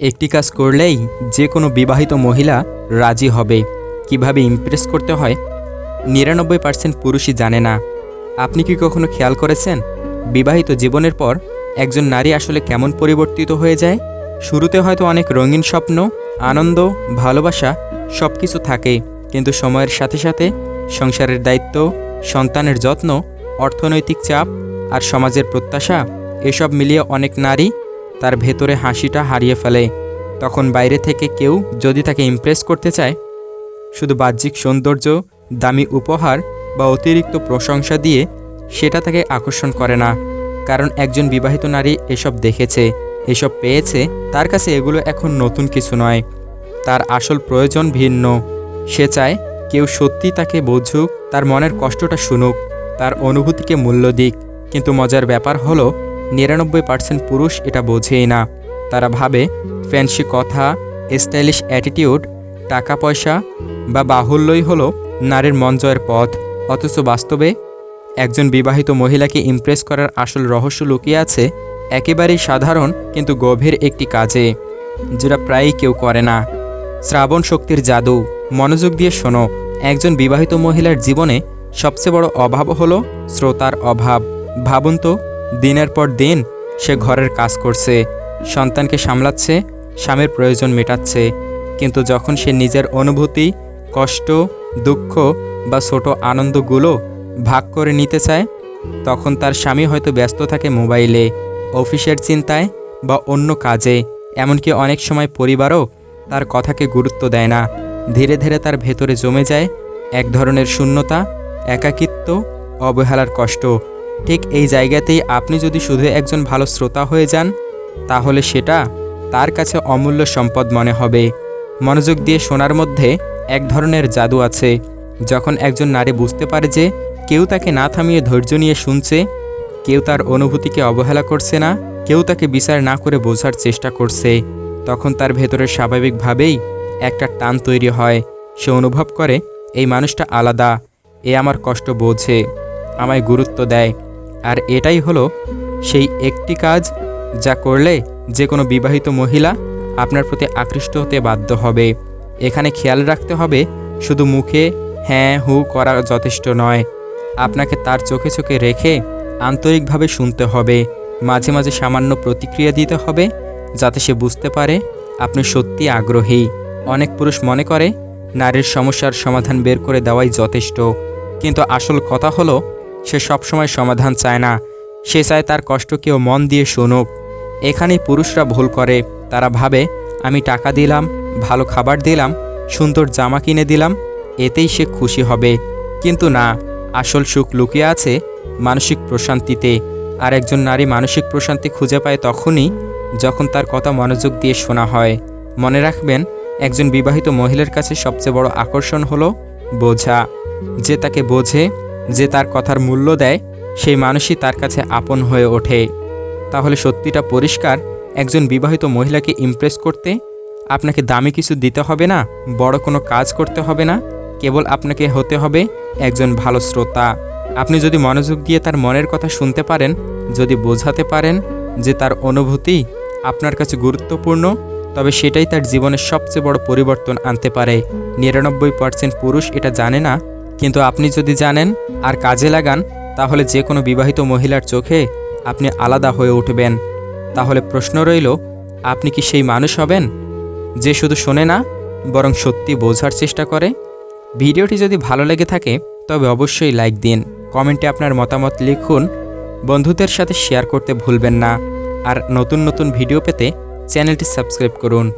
একটি কাজ করলেই যে কোনো বিবাহিত মহিলা রাজি হবে। কীভাবে ইমপ্রেস করতে হয়? নিরানব্বই পার্সেন্ট পুরুষই জানে না। আপনি কি কখনো খেয়াল করেছেন? বিবাহিত জীবনের পর একজন নারী আসলে কেমন পরিবর্তিত হয়ে যায়? শুরুতে হয়তো অনেক রঙিন স্বপ্ন, আনন্দ, ভালোবাসা সব কিছু থাকে। কিন্তু সময়ের সাথে সাথে সংসারের দায়িত্ব, সন্তানের যত্ন, অর্থনৈতিক চাপ আর সমাজের প্রত্যাশা, এসব মিলিয়ে অনেক নারী তার ভেতরে হাসিটা হারিয়ে ফেলে। তখন বাইরে থেকে কেউ যদি তাকে ইমপ্রেস করতে চায়, শুধু বাহ্যিক সৌন্দর্য, দামি উপহার বা অতিরিক্ত প্রশংসা দিয়ে সেটা তাকে আকর্ষণ করে না। কারণ একজন বিবাহিত নারী এসব দেখেছে, এসব পেয়েছে, তার কাছে এগুলো এখন নতুন কিছু নয়। তার আসল প্রয়োজন ভিন্ন। সে চায় কেউ সত্যি তাকে বুঝুক, তার মনের কষ্টটা শুনুক, তার অনুভূতিকে মূল্য দিক। কিন্তু মজার ব্যাপার হলো নিরানব্বই পার্সেন্ট পুরুষ এটা বোঝেই না। তারা ভাবে ফ্যান্সি কথা স্টাইলিশ অ্যাটিটিউড টাকা পয়সা বা বাহুল্যই হলো নারীর মন জয়ের পথ। অথচ বাস্তবে একজন বিবাহিত মহিলাকে ইমপ্রেস করার আসল রহস্য লুকিয়ে আছে একেবারেই সাধারণ কিন্তু গভীর একটি কাজে, যেটা প্রায়ই কেউ করে না। শ্রাবণ শক্তির জাদু, মনোযোগ দিয়ে শোনো। একজন বিবাহিত মহিলার জীবনে সবচেয়ে বড় অভাব হলো শ্রোতার অভাব। ভাবুন তো দিনের পর দিন সে ঘরের কাজ করছে, সন্তানকে সামলাচ্ছে, স্বামীর প্রয়োজন মেটাচ্ছে। কিন্তু যখন সে নিজের অনুভূতি, কষ্ট, দুঃখ বা ছোট আনন্দগুলো ভাগ করে নিতে চায়, তখন তার স্বামী হয়তো ব্যস্ত থাকে মোবাইলে, অফিসের চিন্তায় বা অন্য কাজে। এমনকি অনেক সময় পরিবারও তার কথাকে গুরুত্ব দেয় না। ধীরে ধীরে তার ভেতরে জমে যায় এক ধরনের শূন্যতা, একাকিত্ব, অবহেলার কষ্ট। ঠিক এই জায়গাতেই আপনি যদি শুধু একজন ভালো শ্রোতা হয়ে যান, তাহলে সেটা তার কাছে অমূল্য সম্পদ মনে হবে। মনোযোগ দিয়ে শোনার মধ্যে এক ধরনের জাদু আছে। যখন একজন নারী বুঝতে পারে যে কেউ তাকে না থামিয়ে ধৈর্য নিয়ে শুনছে, কেউ তার অনুভূতিকে অবহেলা করছে না, কেউ তাকে বিচার না করে বোঝার চেষ্টা করছে, তখন তার ভেতরে স্বাভাবিকভাবেই একটা টান তৈরি হয়। সে অনুভব করে, এই মানুষটা আলাদা, এ আমার কষ্ট বোঝে, আমায় গুরুত্ব দেয়। আর এটাই হলো সেই একটি কাজ যা করলে যে কোনো বিবাহিত মহিলা আপনার প্রতি আকৃষ্ট হতে বাধ্য হবে। এখানে খেয়াল রাখতে হবে শুধু মুখে হ্যাঁ হু করা যথেষ্ট নয়। আপনাকে তার চোখে চোখে রেখে আন্তরিকভাবে শুনতে হবে। মাঝে মাঝে সামান্য প্রতিক্রিয়া দিতে হবে যাতে সে বুঝতে পারে আপনি সত্যি আগ্রহী। অনেক পুরুষ মনে করে, নারীর সমস্যার সমাধান বের করে দেওয়াই যথেষ্ট। কিন্তু আসল কথা হলো সে সবসময় সমাধান চায় না। সে চায় তার কষ্ট কেউ মন দিয়ে শুনুক। এখানেই পুরুষরা ভুল করে। তারা ভাবে, আমি টাকা দিলাম, ভালো খাবার দিলাম, সুন্দর জামা কিনে দিলাম, এতেই সে খুশি হবে। কিন্তু না, আসল সুখ লুকিয়ে আছে মানসিক প্রশান্তিতে। আর একজন নারী মানসিক প্রশান্তি খুঁজে পায় তখনই যখন তার কথা মনোযোগ দিয়ে শোনা হয়। মনে রাখবেন, একজন বিবাহিত মহিলার কাছে সবচেয়ে বড় আকর্ষণ হলো বোঝা। যে তাকে বোঝে যে তার কথার মূল্য দেয়, সেই মানুষই তার কাছে আপন হয়ে ওঠে। তাহলে সত্যিটা পরিষ্কার, একজন বিবাহিত মহিলাকে ইমপ্রেস করতে আপনাকে দামি কিছু দিতে হবে না, বড় কোনো কাজ করতে হবে না, কেবল আপনাকে হতে হবে একজন ভালো শ্রোতা। আপনি যদি মনোযোগ দিয়ে তার মনের কথা শুনতে পারেন, যদি বোঝাতে পারেন যে তার অনুভূতি আপনার কাছে গুরুত্বপূর্ণ, তবে সেটাই তার জীবনের সবচেয়ে বড় পরিবর্তন আনতে পারে। নিরানব্বই পার্সেন্ট পুরুষ এটা জানে না কিন্তু আপনি যদি জানেন আর কাজে লাগান, তাহলে যে কোনো বিবাহিত মহিলার চোখে আপনি আলাদা হয়ে উঠবেন। তাহলে প্রশ্ন রইল, আপনি কি সেই মানুষ হবেন যে শুধু শোনে না, বরং সত্যি বোঝার চেষ্টা করে? ভিডিওটি যদি ভালো লেগে থাকে, তবে অবশ্যই লাইক দিন। কমেন্টে আপনার মতামত লিখুন। বন্ধুদের সাথে শেয়ার করতে ভুলবেন না। আর নতুন নতুন ভিডিও পেতে চ্যানেলটি সাবস্ক্রাইব করুন।